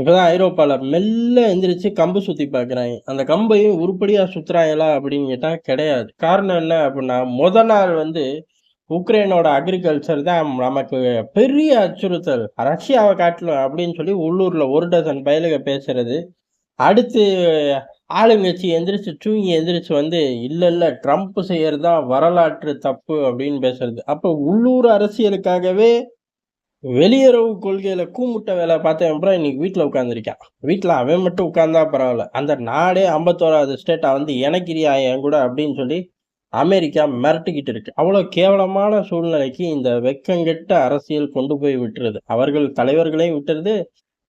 இப்பதான் ஐரோப்பாவில் மெல்ல எந்திரிச்சு கம்பு சுற்றி பார்க்குறாங்க அந்த கம்பையும் உருப்படியாக சுற்றுறாங்களா அப்படின்னு கேட்டால் கிடையாது. காரணம் என்ன அப்படின்னா முத நாள் வந்து உக்ரைனோட அக்ரிகல்ச்சர் தான் நமக்கு பெரிய அச்சுறுத்தல். ரஷ்யாவை காட்டலாம் அப்படின்னு சொல்லி உள்ளூரில் ஒரு டசன் பயலுக பேசுறது. அடுத்து ஆளுங்கட்சி எந்திரிச்சு தூங்கி எந்திரிச்சு வந்து இல்லை இல்லை ட்ரம்ப் செய்யறது தான் வரலாற்று தப்பு அப்படின்னு பேசுறது. அப்போ உள்ளூர் அரசியலுக்காகவே வெளியுறவு கொள்கையில கூமுட்ட வேலை பார்த்தேன் அப்புறம் இன்னைக்கு வீட்டில் உட்காந்துருக்கான் வீட்டில் அவன் மட்டும் உட்கார்ந்தா பரவாயில்ல. அந்த நாடே ஐம்பத்தோராவது ஸ்டேட்டாக வந்து எனக்கிரியா என் கூட அப்படின்னு சொல்லி அமெரிக்கா மிரட்டிக்கிட்டு இருக்கு. அவ்வளோ கேவலமான சூழ்நிலைக்கு இந்த வெக்கங்கெட்ட அரசியல் கொண்டு போய் விட்டுருது. அவர்கள் தலைவர்களையும் விட்டுருது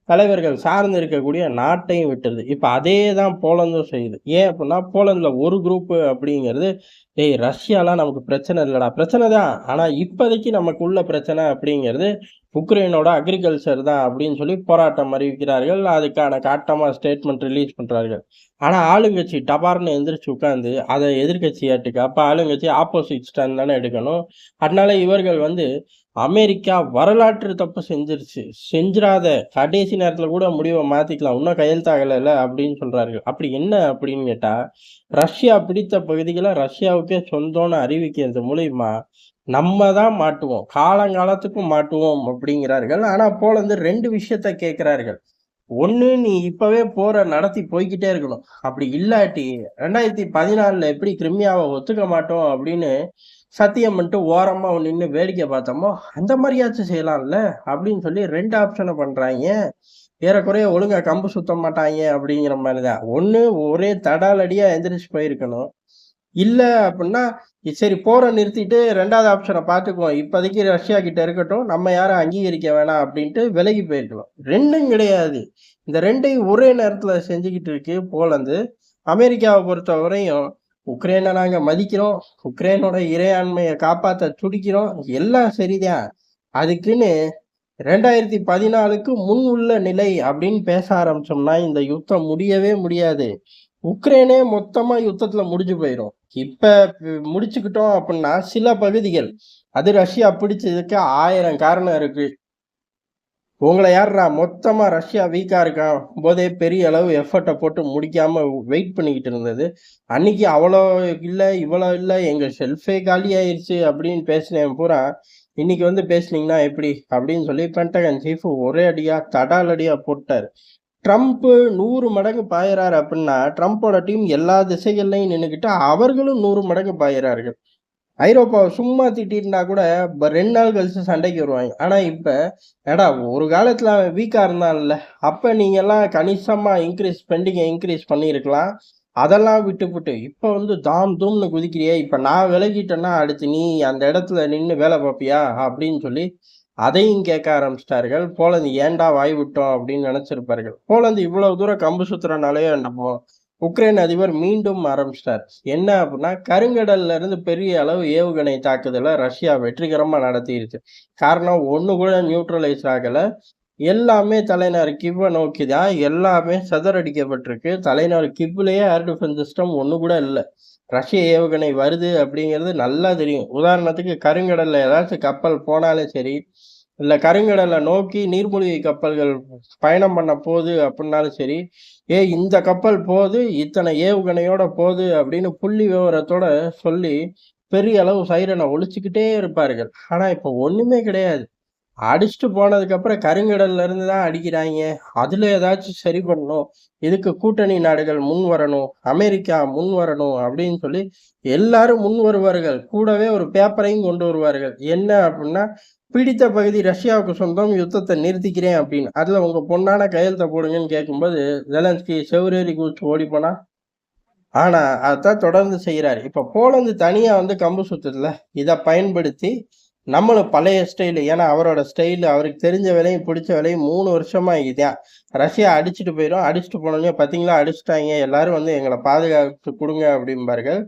தலைவர்கள் சார்ந்து இருக்கக்கூடிய நாட்டையும் விட்டுருது. இப்போ அதே தான் போலந்தும் செய்யுது. ஏன் அப்படின்னா போலந்தில் ஒரு குரூப்பு அப்படிங்கிறது ஏய் ரஷ்யாலாம் நமக்கு பிரச்சனை இல்லைடா. பிரச்சனை தான் ஆனால் இப்போதைக்கு நமக்குள்ள பிரச்சனை அப்படிங்கிறது உக்ரைனோட அக்ரிகல்ச்சர் தான் அப்படின்னு சொல்லி போராட்டம் அறிவிக்கிறார்கள். அதுக்கான காட்டமாக ஸ்டேட்மெண்ட் ரிலீஸ் பண்ணுறார்கள் ஆனால் ஆளுங்கட்சி டபார்னு எந்திரிச்சு உட்காந்து அதை எதிர்கட்சி ஏட்டுக்கு அப்போ ஆளுங்கட்சி ஆப்போசிட் ஸ்டாண்ட் தானே எடுக்கணும். அதனால இவர்கள் வந்து அமெரிக்கா வரலாற்று தப்பு செஞ்சிருச்சு. செஞ்சிடாத கடைசி நேரத்தில் கூட முடிவை மாற்றிக்கலாம் இன்னும் கையெழுத்தாகலைல்ல அப்படின்னு சொல்கிறார்கள் அப்படி என்ன அப்படின்னு கேட்டால் ரஷ்யா பிடித்த பகுதிகளை ரஷ்யாவுக்கே சொந்தம்னு அறிவிக்கிறது மூலயமா நம்ம தான் மாட்டுவோம். காலங்காலத்துக்கும் மாட்டுவோம் அப்படிங்கிறார்கள். ஆனால் போலந்து ரெண்டு விஷயத்த கேட்குறார்கள். ஒன்று நீ இப்போவே போற நடத்தி போய்கிட்டே இருக்கணும். அப்படி இல்லாட்டி ரெண்டாயிரத்தி பதினாலில் எப்படி கிரிமியாவை ஒத்துக்க மாட்டோம் அப்படின்னு சத்தியம் பண்ணிட்டு ஓரமாக நின்று வேடிக்கை பார்த்தோமோ அந்த மாதிரியாச்சும் செய்யலாம்ல அப்படின்னு சொல்லி ரெண்டு ஆப்ஷனை பண்ணுறாங்க ஏறக்குறைய ஒழுங்காக கம்பு சுத்த மாட்டாங்க அப்படிங்கிற மாதிரி தான் ஒன்று ஒரே தடாலடியாக எந்திரிச்சு போயிருக்கணும். இல்லை அப்படின்னா சரி போரை நிறுத்திட்டு ரெண்டாவது ஆப்ஷனை பார்த்துக்குவோம். இப்போதைக்கு ரஷ்யா கிட்ட இருக்கட்டும் நம்ம யாரும் அங்கீகரிக்க வேணாம் அப்படின்ட்டு விலகி போயிருக்கலாம் ரெண்டும் கிடையாது. இந்த ரெண்டையும் ஒரே நேரத்தில் செஞ்சுக்கிட்டு இருக்கு போலந்து. அமெரிக்காவை பொறுத்த வரையும் உக்ரைனை நாங்கள் மதிக்கிறோம். உக்ரைனோட இறையாண்மையை காப்பாற்ற துடிக்கிறோம். எல்லாம் சரிதான். அதுக்குன்னு ரெண்டாயிரத்தி பதினாலுக்கு முன் உள்ள நிலை அப்படின்னு பேச ஆரம்பிச்சோம்னா இந்த யுத்தம் முடியவே முடியாது. உக்ரைனே மொத்தமாக யுத்தத்தில் முடிஞ்சு போயிடும் இப்போ முடிச்சுக்கிட்டோம் அப்படின்னா சில பகுதிகள். அது ரஷ்யா பிடிச்சதுக்கு ஆயிரம் காரணம் இருக்குது உங்களை யார்ரா மொத்தமாக ரஷ்யா வீக்காக இருக்கான் போதே பெரிய அளவு எஃபர்ட்டை போட்டு முடிக்காமல் வெயிட் பண்ணிக்கிட்டு இருந்தது. அன்னைக்கு அவ்வளோ இல்லை இவ்வளோ இல்லை எங்கள் ஷெல்ஃபே காலி ஆயிடுச்சு அப்படின்னு பேசினேன் பூரா. இன்னைக்கு வந்து பேசுனீங்கன்னா எப்படி? அப்படின்னு சொல்லி பென்டகன் சீஃப் ஒரே அடியாக தடால் அடியாக போட்டார். ட்ரம்ப்பு நூறு மடங்கு பாயிறாரு அப்படின்னா ட்ரம்ப்போட டீம் எல்லா திசைகள்லையும் நின்றுக்கிட்டு அவர்களும் நூறு மடங்கு பாயிறார்கள். ஐரோப்பாவை சும்மா திட்டிருந்தா கூட இப்போ ரெண்டு நாள் கழிச்சு சண்டைக்கு வருவாங்க. ஆனால் இப்போ ஏடா ஒரு காலத்தில் அவன் வீக்காக இருந்தான்ல. அப்போ நீங்கள்லாம் கணிசமாக இன்க்ரீஸ் ஸ்பெண்டிங்கை இன்க்ரீஸ் பண்ணியிருக்கலாம். அதெல்லாம் விட்டுப்புட்டு இப்போ வந்து தாம் தூம்னு குதிக்கிறியே இப்போ நான் விலகிட்டேன்னா அடுத்து நீ அந்த இடத்துல நின்று வேலை பார்ப்பியா? அப்படின்னு சொல்லி அதையும் கேட்க ஆரம்பிச்சிட்டார்கள். போலந்து ஏன்டா வாய் விட்டோம் அப்படின்னு நினச்சிருப்பார்கள். போலந்து இவ்வளோ தூரம் கம்பு சுத்துறனாலே நம்ம உக்ரைன் அதிபர் மீண்டும் ஆரம்பிச்சிட்டார். என்ன அப்படின்னா கருங்கடல்ல இருந்து பெரிய அளவு ஏவுகணை தாக்குதலை ரஷ்யா வெற்றிகரமா நடத்திருச்சு காரணம் ஒன்று கூட நியூட்ரலைஸ் ஆகலை. எல்லாமே தலைநகர் கிவ்வை நோக்கி தான் எல்லாமே சதறடிக்கப்பட்டிருக்கு. தலைநகர் கிவ்லேயே ஏர் டிஃபென்ஸ் சிஸ்டம் ஒன்று கூட இல்லை. ரஷ்ய ஏவுகணை வருது அப்படிங்கிறது நல்லா தெரியும். உதாரணத்துக்கு கருங்கடல்ல ஏதாச்சும் கப்பல் போனாலும் சரி இல்லை கருங்கடலை நோக்கி நீர்மூழ்கி கப்பல்கள் பயணம் பண்ண போகுது அப்படின்னாலும் சரி ஏ இந்த கப்பல் போகுது இத்தனை ஏவுகணையோட போகுது அப்படின்னு புள்ளி விவரத்தோட சொல்லி பெரிய அளவு சைரனை ஒழிச்சுக்கிட்டே இருப்பார்கள். ஆனா இப்போ ஒண்ணுமே கிடையாது. அடிச்சுட்டு போனதுக்கப்புறம் கருங்கடல்ல இருந்து தான் அடிக்கிறாங்க. அதுல ஏதாச்சும் சரி பண்ணணும். இதுக்கு கூட்டணி நாடுகள் முன் வரணும். அமெரிக்கா முன் வரணும் அப்படின்னு சொல்லி எல்லாரும் முன் வருவார்கள். கூடவே ஒரு பேப்பரையும் கொண்டு வருவார்கள். என்ன அப்படின்னா பிடித்த பகுதி ரஷ்யாவுக்கு சொந்தம் யுத்தத்தை நிறுத்திக்கிறேன் அப்படின்னு. அதுல உங்க பொண்ணான கையெழுத்த போடுங்கன்னு கேட்கும்போது ஜெலன்ஸ்கி செவ்வரேறி குதிச்சு ஓடி போனா? ஆனா அதான் தொடர்ந்து செய்கிறாரு இப்ப போலந்து தனியா வந்து கம்பு சுத்துதுல. இதை பயன்படுத்தி நம்மளும் பழைய ஸ்டைலு ஏன்னா அவரோட ஸ்டைலு அவருக்கு தெரிஞ்ச வேலையும் பிடிச்ச வேலையும் மூணு வருஷமா இதுதான் ரஷ்யா அடிச்சுட்டு போயிடும் அடிச்சுட்டு போனோடனே பார்த்தீங்களா அடிச்சுட்டாங்க. எல்லாரும் வந்து எங்களை பாதுகாப்பு கொடுங்க அப்படிம்பார்கள்.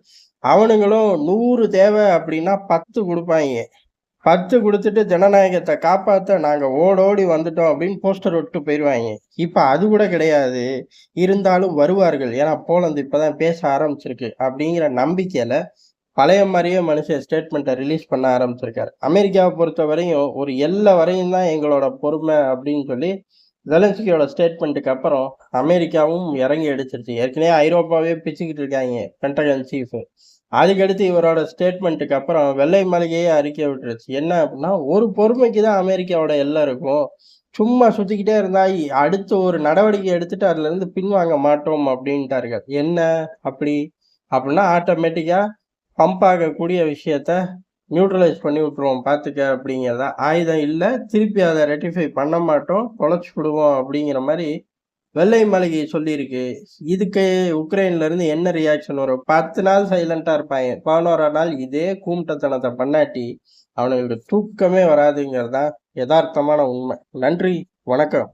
அவனுங்களும் நூறு தேவை அப்படின்னா பத்து கொடுப்பாங்க. பத்து கொடுத்துட்டு ஜனநாயகத்தை காப்பாற்ற நாங்கள் ஓடோடி வந்துட்டோம் அப்படின்னு போஸ்டர் விட்டு போயிடுவாங்க இப்போ அது கூட கிடையாது. இருந்தாலும் வருவார்கள். ஏன்னா போலந்து இப்போதான் பேச ஆரம்பிச்சிருக்கு அப்படிங்கிற நம்பிக்கையில பழைய மாதிரியே மனுஷன் ஸ்டேட்மெண்ட்டை ரிலீஸ் பண்ண ஆரம்பிச்சிருக்காரு. அமெரிக்காவை பொறுத்த வரையும் ஒரு எல்லை வரையும் தான் எங்களோட பொறுமை அப்படின்னு சொல்லி ஜெலன்ஸ்கியோட ஸ்டேட்மெண்ட்டுக்கு அப்புறம் அமெரிக்காவும் இறங்கி அடிச்சிருச்சு. ஏற்கனவே ஐரோப்பாவே பிச்சுக்கிட்டு இருக்காங்க பென்டகன் சீஃப் அதுக்கடுத்து இவரோட ஸ்டேட்மெண்ட்டுக்கு அப்புறம் வெள்ளை மாளிகையே அறிக்கை விட்டுருச்சு. என்ன அப்படின்னா ஒரு பொறுமைக்கு தான் அமெரிக்காவோட எல்லாம் இருக்கும். சும்மா சுத்திக்கிட்டே இருந்தா அடுத்து ஒரு நடவடிக்கை எடுத்துட்டு அதுல இருந்து பின்வாங்க மாட்டோம் அப்படின்ட்டார்கள். என்ன அப்படி? அப்படின்னா ஆட்டோமேட்டிக்கா பம்ப் ஆகக்கூடிய விஷயத்த நியூட்ரலைஸ் பண்ணி விட்டுருவோம் பார்த்துக்க அப்படிங்கிறத? ஆயுதம் இல்லை திருப்பி அதை ரெட்டிஃபை பண்ண மாட்டோம் தொலைச்சி விடுவோம் அப்படிங்கிற மாதிரி வெள்ளை மாளிகை சொல்லியிருக்கு. இதுக்கு உக்ரைன்லேருந்து என்ன ரியாக்ஷன் வரும்? பத்து நாள் சைலண்ட்டாக இருப்பாங்க. பதினோரா நாள் இதே கூம்ட்டத்தனத்தை பண்ணாட்டி அவனுங்களுக்கு தூக்கமே வராதுங்கிறது தான் யதார்த்தமான உண்மை. நன்றி வணக்கம்.